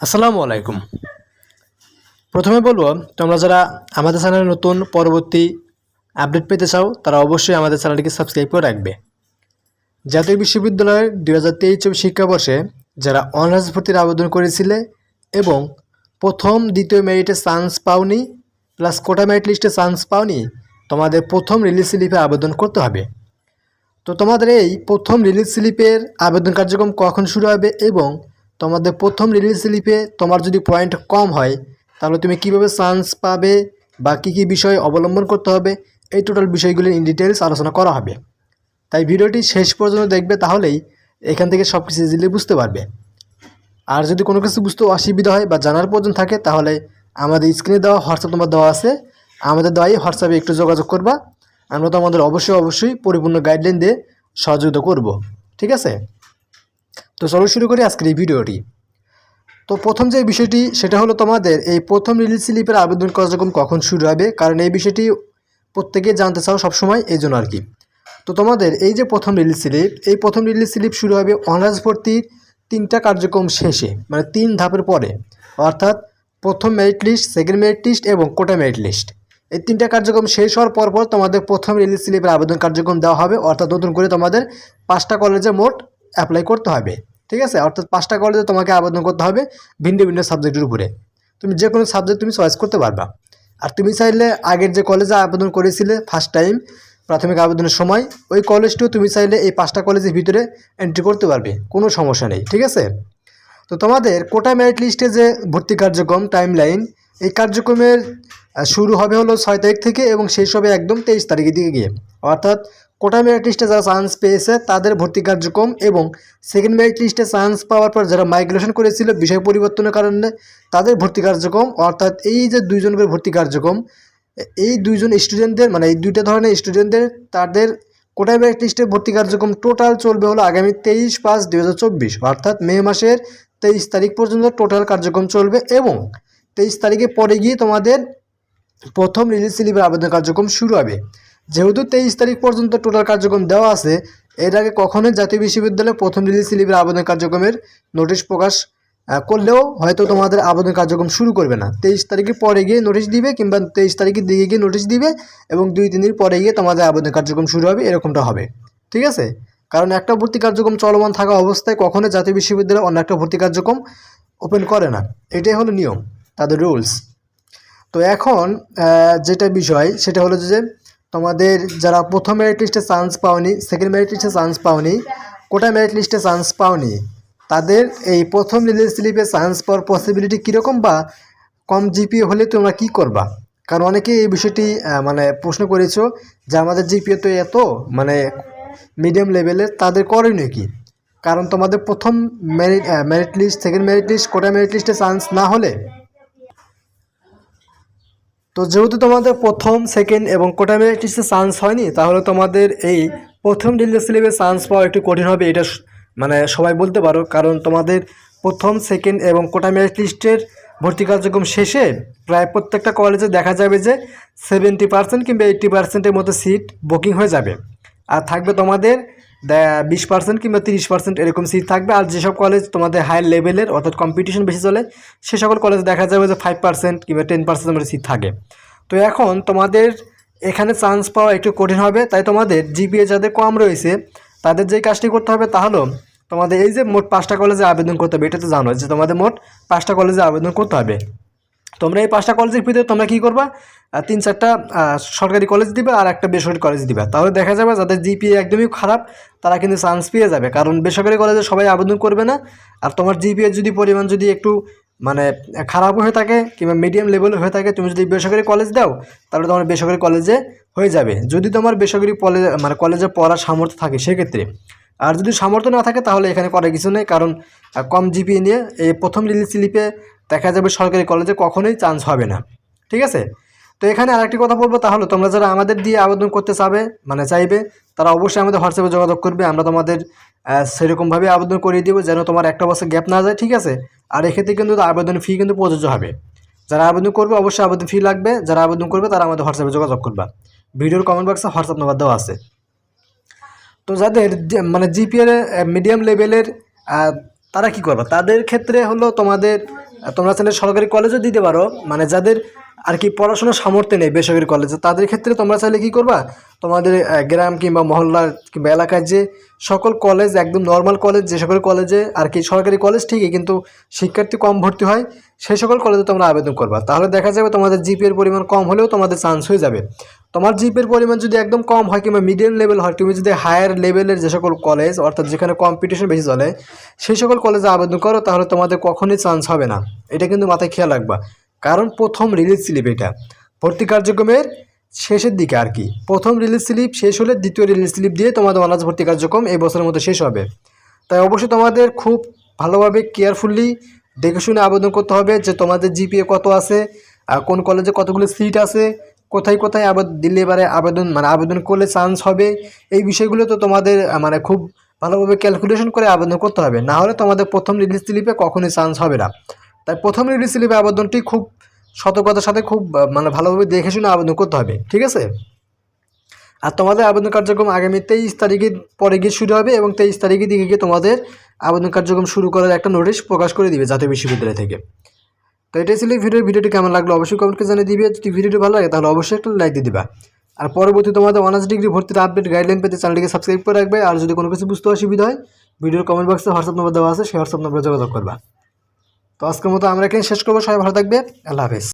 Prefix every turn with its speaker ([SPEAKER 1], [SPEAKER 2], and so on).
[SPEAKER 1] আসসালামু আলাইকুম। প্রথমে বলব, তোমরা যারা আমাদের চ্যানেলে নতুন পরবর্তী আপডেট পেতে চাও, তারা অবশ্যই আমাদের চ্যানেলটিকে সাবস্ক্রাইব করে রাখবে। জাতীয় বিশ্ববিদ্যালয়ের দুই হাজার তেইশ চব্বিশ শিক্ষাবর্ষে যারা অনার্স ভর্তির আবেদন করেছিলে এবং প্রথম, দ্বিতীয় মেরিটে চান্স পাওনি, প্লাস কোটা মেরিট লিস্টে চান্স পাওনি, তোমাদের প্রথম রিলিজ স্লিপে আবেদন করতে হবে। তো তোমাদের এই প্রথম রিলিজ স্লিপের আবেদন কার্যক্রম কখন শুরু হবে এবং তোমাদের প্রথম রিলিজ স্লিপে তোমার যদি পয়েন্ট কম হয়, তাহলে তুমি কীভাবে চান্স পাবে বা কী কী বিষয় অবলম্বন করতে হবে, এই টোটাল বিষয়গুলি ইন ডিটেলস আলোচনা করা হবে। তাই ভিডিওটি শেষ পর্যন্ত দেখবে তাহলেই এখান থেকে সব কিছু ইজিলি বুঝতে পারবে। আর যদি কোনো কিছু বুঝতে অসুবিধা হয় বা জানার প্রয়োজন থাকে, তাহলে আমাদের স্ক্রিনে দেওয়া হোয়াটসঅ্যাপ নম্বর দেওয়া আছে। আমাদের দেওয়াই হোয়াটসঅ্যাপে একটু যোগাযোগ করবা। আমরা তো আমাদের অবশ্যই অবশ্যই পরিপূর্ণ গাইডলাইন দিয়ে সহযোগিতা করব। ঠিক আছে? তো চলো শুরু করি আজকের এই ভিডিওটি। তো প্রথম যে বিষয়টি, সেটা হলো তোমাদের এই প্রথম রিলিজ স্লিপের আবেদন কার্যক্রম কখন শুরু হবে? কারণ এই বিষয়টি প্রত্যেকে জানতে চাও সবসময়, এই জন্য আর কি তো তোমাদের এই যে প্রথম রিলিজ স্লিপ এই প্রথম রিলিজ স্লিপ শুরু হবে অনার্স ভর্তির তিনটা কার্যক্রম শেষে মানে তিন ধাপের পরে। অর্থাৎ প্রথম merit list second merit list এবং কোটা মেরিট লিস্ট এই তিনটা কার্যক্রম শেষ হওয়ার পর পর তোমাদের প্রথম রিলিজ স্লিপের আবেদন কার্যক্রম দেওয়া হবে। অর্থাৎ নতুন করে তোমাদের পাঁচটা কলেজে মোট অ্যাপ্লাই করতে হবে। ঠিক আছে? অর্থাৎ পাঁচটা কলেজে তোমাকে আবেদন করতে হবে ভিন্ন ভিন্ন সাবজেক্টের উপরে। তুমি যে কোনো সাবজেক্ট তুমি চয়েস করতে পারবা। আর তুমি চাইলে আগের যে কলেজে আবেদন করেছিলে ফার্স্ট টাইম প্রাথমিক আবেদনের সময়, ওই কলেজটিও তুমি চাইলে এই পাঁচটা কলেজের ভিতরে এন্ট্রি করতে পারবে। কোনো সমস্যা নেই, ঠিক আছে? তো তোমাদের কোটা মেরিট লিস্টে যে ভর্তি কার্যক্রম টাইম লাইন এই কার্যক্রমের শুরু হবে হলো ছয় তারিখ থেকে এবং শেষ হবে একদম তেইশ তারিখের দিকে গিয়ে। অর্থাৎ কোটা মেরিট লিস্টে যারা চান্স পেয়েছে, তাদের ভর্তি কার্যক্রম এবং সেকেন্ড মেরিট লিস্টে চান্স পাওয়ার পর যারা মাইগ্রেশন করেছিল, বিষয় পরিবর্তনের কারণে তাদের ভর্তি কার্যক্রম, অর্থাৎ এই যে দুইজন করে ভর্তি কার্যক্রম, এই দুইজন স্টুডেন্টদের মানে এই দুইটা ধরনের স্টুডেন্টদের তাদের কোটা মেরিট লিস্টে ভর্তি কার্যক্রম টোটাল চলবে হলো আগামী তেইশ পাঁচ দুই অর্থাৎ মে মাসের তেইশ তারিখ পর্যন্ত টোটাল কার্যক্রম চলবে এবং তেইশ তারিখে পরে গিয়ে তোমাদের প্রথম রিলিজ স্লিপের আবেদন কার্যক্রম শুরু হবে। যেহেতু তেইশ তারিখ পর্যন্ত টোটাল কার্যক্রম দেওয়া আছে, এর আগে কখনোই জাতীয় বিশ্ববিদ্যালয়ে প্রথম রিলিজ স্লিপের আবেদন কার্যক্রমের নোটিশ প্রকাশ করলেও হয়তো তোমাদের আবেদন কার্যক্রম শুরু করবে না। তেইশ তারিখে পরে গিয়ে নোটিশ দিবে কিংবা তেইশ তারিখের দিকে গিয়ে নোটিশ দিবে এবং দুই, তিন দিন পরে গিয়ে তোমাদের আবেদন কার্যক্রম শুরু হবে, এরকমটা হবে। ঠিক আছে? কারণ একটা ভর্তি কার্যক্রম চলমান থাকা অবস্থায় কখনো জাতীয় বিশ্ববিদ্যালয় অন্য একটা ভর্তি কার্যক্রম ওপেন করে না। এটাই হলো নিয়ম, তাদের রুলস তো এখন যেটা বিষয়, সেটা হলো যে তোমাদের যারা প্রথম মেরিট লিস্টে চান্স পাওনি সেকেন্ড মেরিট লিস্টে চান্স পাওনি, কোটা মেরিট লিস্টে চান্স পাওনি, তাদের এই প্রথম রিলিজ স্লিপে চান্স পাওয়ার পসিবিলিটি কীরকম বা কম জিপিএ হলে তোমরা কি করবা? কারণ অনেকে এই বিষয়টি মানে প্রশ্ন করেছ যে আমাদের জিপিএ তো এত মানে মিডিয়াম লেভেলে তাদের করণীয় কি? কারণ তোমাদের প্রথম merit merit list second merit list quota merit লিস্টে চান্স না হলে তো যেহেতু তোমাদের প্রথম সেকেন্ড এবং কোটা মেরিট লিস্টে চান্স হয়নি, তাহলে তোমাদের এই প্রথম রিলিজ স্লিপে চান্স পাওয়া একটু কঠিন হবে, এটা মানে সবাই বলতে পারো। কারণ তোমাদের প্রথম সেকেন্ড এবং কোটা মেরিট লিস্টের ভর্তি কার্যক্রম শেষে প্রায় প্রত্যেকটা কলেজে দেখা যাবে যে সেভেন্টি পার্সেন্ট কিংবা এইট্টি পার্সেন্টের মতো সিট বুকিং হয়ে যাবে। আর থাকবে তোমাদের বিশ পার্সেন্ট কিংবা তিরিশ পার্সেন্ট এরকম সিট থাকবে। আর যেসব কলেজ তোমাদের হায়ার লেভেলের অর্থাৎ কম্পিটিশন বেশি চলে, সে সকল কলেজ দেখা যাবে যে ফাইভ পার্সেন্ট কিংবা টেন পার্সেন্ট মতো সিট থাকে। তো এখন তোমাদের এখানে চান্স পাওয়া একটু কঠিন হবে। তাই তোমাদের জিপিএ যাদের কম রয়েছে, তাদের যে কাজটি করতে হবে তা হলো, তোমাদের এই যে মোট পাঁচটা কলেজে আবেদন করতে হবে, এটা তো জানো যে তোমাদের মোট পাঁচটা কলেজে আবেদন করতে হবে। তোমরা এই পাঁচটা কলেজের ভিতরে তোমরা কী করবা? তিন চারটা সরকারি কলেজ দিবে আর একটা বেসরকারি কলেজ দিবে। তাহলে দেখা যাবে যাদের জিপিএ একদমই খারাপ, তারা কিন্তু চান্স পেয়ে যাবে। কারণ বেসরকারি কলেজে সবাই আবেদন করবে না। আর তোমার জিপিএ যদি পরিমাণ যদি একটু মানে খারাপ হয়ে থাকে কিংবা মিডিয়াম লেভেল হয়ে থাকে, তুমি যদি বেসরকারি কলেজ দাও, তাহলে তোমার বেসরকারি কলেজে হয়ে যাবে। যদি তোমার বেসরকারি কলেজ মানে কলেজে পড়ার সামর্থ্য থাকে সেক্ষেত্রে। আর যদি সামর্থ্য না থাকে, তাহলে এখানে করার কিছু নেই। কারণ কম জিপিএ নিয়ে এই প্রথম রিলিজ স্লিপে দেখা যাবে সরকারি কলেজে কখনোই চান্স হবে না। ঠিক আছে? তো এখানে আরেকটি কথা বলব তাহলে তোমরা যারা আমাদের দিয়ে আবেদন করতে চাবে মানে চাইবে, তারা অবশ্যই আমাদের হোয়াটসঅ্যাপে যোগাযোগ করবে, আমরা তোমাদের সেরকমভাবে আবেদন করিয়ে দেবো যেন তোমার একটা বছর গ্যাপ না যায়, ঠিক আছে? আর এক্ষেত্রে কিন্তু আবেদন ফি কিন্তু প্রযোজ্য হবে। যারা আবেদন করবে, অবশ্যই আবেদন ফি লাগবে, যারা আবেদন করবে, তারা আমাদের হোয়াটসঅ্যাপে যোগাযোগ করবা। ভিডিওর কমেন্ট বক্সে হোয়াটসঅ্যাপ নাম্বার দেওয়া আছে। তো যাদের মানে জিপিএর মিডিয়াম লেভেলের তারা কি করবে? তাদের ক্ষেত্রে হলো তোমাদের তোমরা চাইলে সরকারি কলেজও দিতে পারো মানে যাদের আর কি পড়াশোনার সামর্থ্য নেই বেসরকারি কলেজে তাদের ক্ষেত্রে তোমরা চাইলে কী করবা? তোমাদের গ্রাম কিংবা মহল্লার কিংবা এলাকার যে সকল কলেজ একদম নর্মাল কলেজ যে সকল কলেজে আর কি সরকারি কলেজ ঠিকই, কিন্তু শিক্ষার্থী কম ভর্তি হয়, সেই সকল কলেজে তোমরা আবেদন করবা। তাহলে দেখা যাবে তোমাদের জিপিএর পরিমাণ কম হলেও তোমাদের চান্স হয়ে যাবে। তোমার জিপের পরিমাণ যদি একদম কম হয় কিংবা মিডিয়াম লেভেল হয়, তুমি যদি হায়ার লেভেলের যে সকল কলেজ অর্থাৎ যেখানে কম্পিটিশন বেশি চলে, সেই সকল কলেজে আবেদন করো, তাহলে তোমাদের কখনোই চান্স হবে না। এটা কিন্তু মাথায় খেয়াল রাখবা। কারণ প্রথম রিলিজ স্লিপ এটা। ভর্তি কার্যক্রমের শেষের দিকে আর কি। প্রথম রিলিজ স্লিপ শেষ হলে দ্বিতীয় রিলিজ স্লিপ দিয়ে তোমাদের অনার্স ভর্তি কার্যক্রম এই বছরের মধ্যে শেষ হবে। তাই অবশ্যই তোমাদের খুব ভালোভাবে কেয়ারফুলি দেখে শুনে আবেদন করতে হবে যে তোমাদের জিপিএ কত আছে, আর কোন কলেজে কতগুলো সিট আছে, কোথায় কোথায় আবেদন দিলে এবারে আবেদন মানে আবেদন করলে চান্স হবে। এই বিষয়গুলো তো তোমাদের মানে খুব ভালোভাবে ক্যালকুলেশন করে আবেদন করতে হবে। না হলে তোমাদের প্রথম রিলিজ স্লিপে কখনোই চান্স হবে না। তাই প্রথম রিলিজ স্লিপে আবেদনটি খুব সতর্কতার সাথে খুব মানে ভালোভাবে দেখে শুনে আবেদন করতে হবে, ঠিক আছে? আর তোমাদের আবেদন কার্যক্রম আগামী তেইশ তারিখের পরে গিয়ে শুরু হবে এবং তেইশ তারিখের দিকে গিয়ে তোমাদের আবেদন কার্যক্রম শুরু করার একটা নোটিশ প্রকাশ করে দিবে জাতীয় বিশ্ববিদ্যালয় থেকে। তো এটাই ছিল এই ভিডিও ভিডিওটি কেমন লাগল অবশ্যই কমেন্টকে জানিয়ে দিবে। যদি ভিডিওটি ভালো লাগে তাহলে অবশ্যই একটা লাইক দিয়ে দিবা। আর পরবর্তী তোমাদের অনার্স ডিগ্রি ভর্তির আপডেট গাইডলাইন পেতে চ্যানেলটিকে সাবস্ক্রাইব করে রাখবে। আর যদি কোনো কিছু বুঝতে অসুবিধা হয় ভিডিওর কমেন্ট বক্সে হোয়াটসঅ্যাপ নম্বর দেওয়া আছে, সেই হোয়াটসঅ্যাপ নম্বরে যোগাযোগ করবা। তো আজকের মতো আমরা এখানে শেষ করব। সবাই ভালো থাকবে। আল্লাহ হাফেজ।